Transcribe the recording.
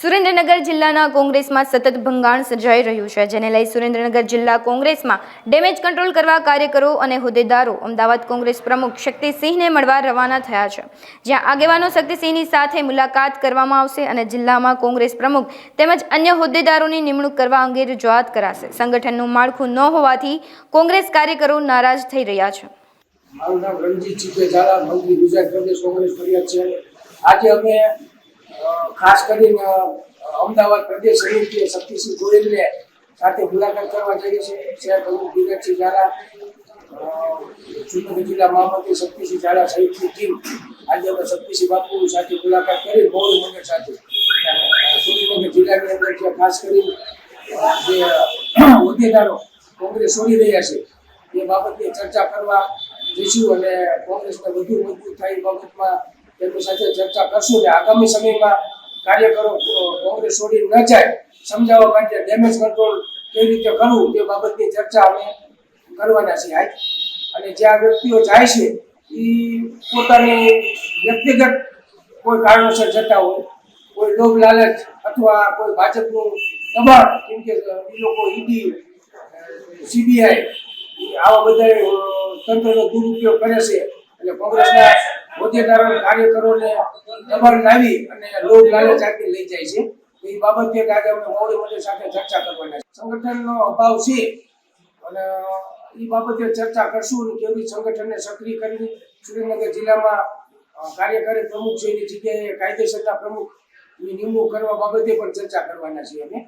સુરેન્દ્રનગર જિલ્લાના કોંગ્રેસમાં સતત ભંગાણ સર્જાઈ રહ્યું છે, જેને લઈ સુરેન્દ્રનગર જિલ્લા કોંગ્રેસમાં ડેમેજ કંટ્રોલ કરવા કાર્યકરો અને હોદ્દેદારો અમદાવાદ કોંગ્રેસ પ્રમુખ શક્તિસિંહને મળવા રવાના થયા છે. જ્યાં આગેવાનો શક્તિસિંહની સાથે મુલાકાત કરવામાં આવશે અને જિલ્લામાં કોંગ્રેસ પ્રમુખ તેમજ અન્ય હોદ્દેદારોની નિમણૂક કરવા અંગે રજૂઆત કરાશે. સંગઠનનું માળખું ન હોવાથી કોંગ્રેસ કાર્યકરો નારાજ થઈ રહ્યા છે. મારું નામ રણજીત ચિત્તે ઝાલા ગુજરાત પ્રદેશ કોંગ્રેસ ફરિયાદ છે. આજે અમે ખાસ કરીને અમદાવાદ પ્રદેશ સમિતિએ શક્તિસિંહ ગોયલને સાથે મુલાકાત કરવા જઈએ છે શહેર પ્રમુખ ધીરજસિંહ ઝાલા જુનાગઢ જિલ્લા મહામંત્રી શક્તિસિંહ ઝાલા સહિતની ટીમ આજે અમે શક્તિસિંહ બાપુ સાથે મુલાકાત કરી મોડું મંડળ સાથે. સુરેન્દ્રનગર જિલ્લાની અંદર જે ખાસ કરી અ, જે હોદ્દેદારો કોંગ્રેસ છોડી રહ્યા છે એ બાબતની ચર્ચા કરવા જઈશું અને કોંગ્રેસને વધુ મજબૂત થાય બાબતમાં તેમની સાથે ચર્ચા કરશું અને આગામી સમયમાં કાર્યકરો કોંગ્રેસ છોડી ન જાય. સમજાવવા માટે ડેમેજ કંટ્રોલ કેવી રીતે કરવું તે બાબતની ચર્ચા અમે કરવાના છીએ આજ. અને જે આ વ્યક્તિઓ જાય છે એ પોતાની વ્યક્તિગત કોઈ કારણોસર જતા હોય, કોઈ લોભ લાલચ અથવા કોઈ ભાજપનું દબાણ, કેમ કે એ લોકો ઈડી સીબીઆઈ આવા બધા તંત્રનો દુરુપયોગ કરે છે. એટલે કોંગ્રેસના હોદ્દેદારો કાર્યકરોને દબાણ લાવી અને લોભ લાલચ આપી લઈ જાય છે. એ બાબતે આજે અમે મોડી મોડી સાથે ચર્ચા કરવાના છે સંગઠનનો અભાવ છે અને એ બાબતે ચર્ચા કરશું અને કેવી સંગઠનને સક્રિય કરી સુરેન્દ્રનગર જિલ્લામાં કાર્યકારી પ્રમુખ છે એની જગ્યાએ કાયદેસરના પ્રમુખ નિમણૂક કરવા બાબતે પણ ચર્ચા કરવાના છીએ અમે.